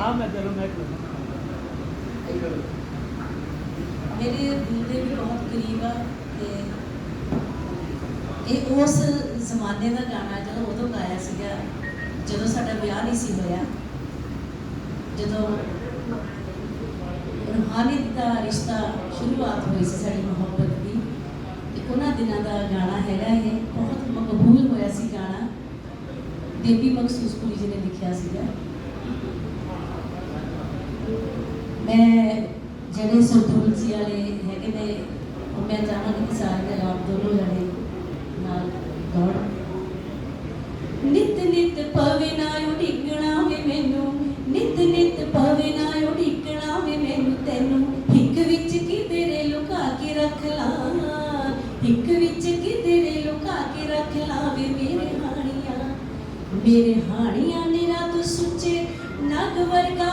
ਆ ਮੈਂ ਚਲੋ ਮੈਂ ਮੇਰੇ ਦਿਲ ਦੇ ਵੀ ਬਹੁਤ ਕਰੀਬ ਆ ਤੇ ਇਹ ਉਸ ਜ਼ਮਾਨੇ ਦਾ ਗਾਣਾ ਜਦੋਂ ਉਦੋਂ ਗਾਇਆ ਸੀਗਾ, ਜਦੋਂ ਸਾਡਾ ਵਿਆਹ ਨਹੀਂ ਸੀ ਹੋਇਆ। ਜਦੋਂ ਰੂਹਾਨੀਅਤ ਦਾ ਰਿਸ਼ਤਾ ਸ਼ੁਰੂਆਤ ਹੋਈ ਸੀ ਸਾਡੀ ਮੁਹੱਬਤ ਦੀ, ਤੇ ਉਹਨਾਂ ਦਿਨਾਂ ਦਾ ਗਾਣਾ ਹੈਗਾ ਇਹ, ਬਹੁਤ ਮਕਬੂਲ ਹੋਇਆ ਸੀ ਗਾਣਾ। ਦੇਵੀ ਮਖਸੂਸਪੁਰੀ ਜੀ ਨੇ ਲਿਖਿਆ ਸੀਗਾ। ਮੈਂ ਜਿਹੜੇ ਸੁਤਰੁਲਸੀ ਵਾਲੇ ਹੈਗੇ ਨੇ, ਉਹ ਮੈਂ ਚਾਹਾਂਗੀ ਕਿ ਸਾਰੇ ਦੇ ਆਪ ਦੋਨੋਂ ਜਣੇ ਨਾਲ ਗਾਉਣ ਨਿਤ ਨਿਤ ਪਵੇ ਨਾ ਉਡੀਕਣਾ ਵੇ ਮੈਨੂੰ, ਨਿਤ ਨਿਤ ਪਵੇ ਨਾ ਉਡੀਕਣਾ ਵੇ ਮੈਨੂੰ, ਤੈਨੂੰ ਹਿੱਕ ਵਿੱਚ ਕੀ ਤੇਰੇ ਲੁਕਾ ਕੇ ਰੱਖ ਲਾਂ। ਹਿੱਕ ਵਿੱਚ ਕੀ ਤੇਰੇ ਲੁਕਾ ਕੇ ਰੱਖ ਲਾਂ ਵੇ ਮੇਰੇ ਹਾਣੀਆਂ। ਮੇਰੇ ਹਾਣੀਆਂ ਨੇ ਰਾਤ ਸੁੱਚੇ ਨਗ ਵਰਗਾ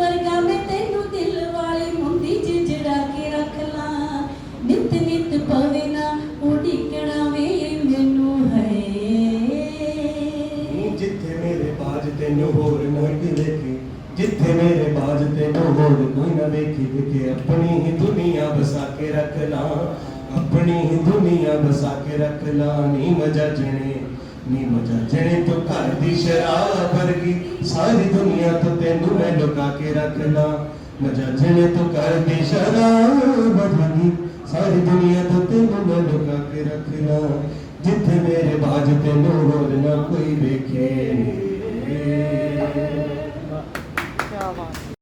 ਵਰਗਾ ਮੈਂ ਤੈਨੂੰ ਦਿਲ ਵਾਲੀ ਮੁੰਦੀ ਚ ਕੇ ਰੱਖ ਲਾਂ। ਨਿਤ ਨਿਤ ਪਵੇ ਨਾ ਉਡੀਕਣਾ ਵੇ ਮੈਨੂੰ ਹੈ ਜਿੱਥੇ ਮੇਰੇ ਬਾਜ ਤੈਨੂੰ ਹੋਰ ਨਾ ਕੋਈ ਜਿੱਥੇ ਮੇਰੇ ਬਾਜ ਤੈਨੂੰ ਹੋਰ ਕੋਈ ਨਾ ਵੇਖੀ, ਵਿਖੇ ਆਪਣੀ ਹੀ ਦੁਨੀਆ ਬਸਾ ਕੇ ਰੱਖ ਲਾ। ਆਪਣੀ ਹੀ ਦੁਨੀਆ ਬਸਾ ਕੇ ਰੱਖ ਲਾ, ਨੀ ਮਜਾ ਜਣੇ, ਨੀ ਮਜਾ ਜਣੇ ਤੂੰ ਘਰ ਦੀ ਸ਼ਰਾਬ ਵਰਗੀ। ਸਾਰੀ ਦੁਨੀਆ ਤੋਂ ਤੈਨੂੰ ਮੈਂ ਲੁਕਾ ਕੇ ਰੱਖ ਲਾ ਤੂੰ ਘਰ ਦੀ ਸ਼ਰਾਬ ਵਰਗੀ ਸਾਰੀ ਦੁਨੀਆ ਤੋਂ ਤੈਨੂੰ ਮੈਂ ਲੁਕਾ ਕੇ ਰੱਖ ਲਾ ਜਿੱਥੇ ਮੇਰੇ ਬਾਜ ਤੈਨੂੰ ਹੋਰ ਨਾ ਕੋਈ ਵੇਖੇ ਕੀ ਬਾਤ।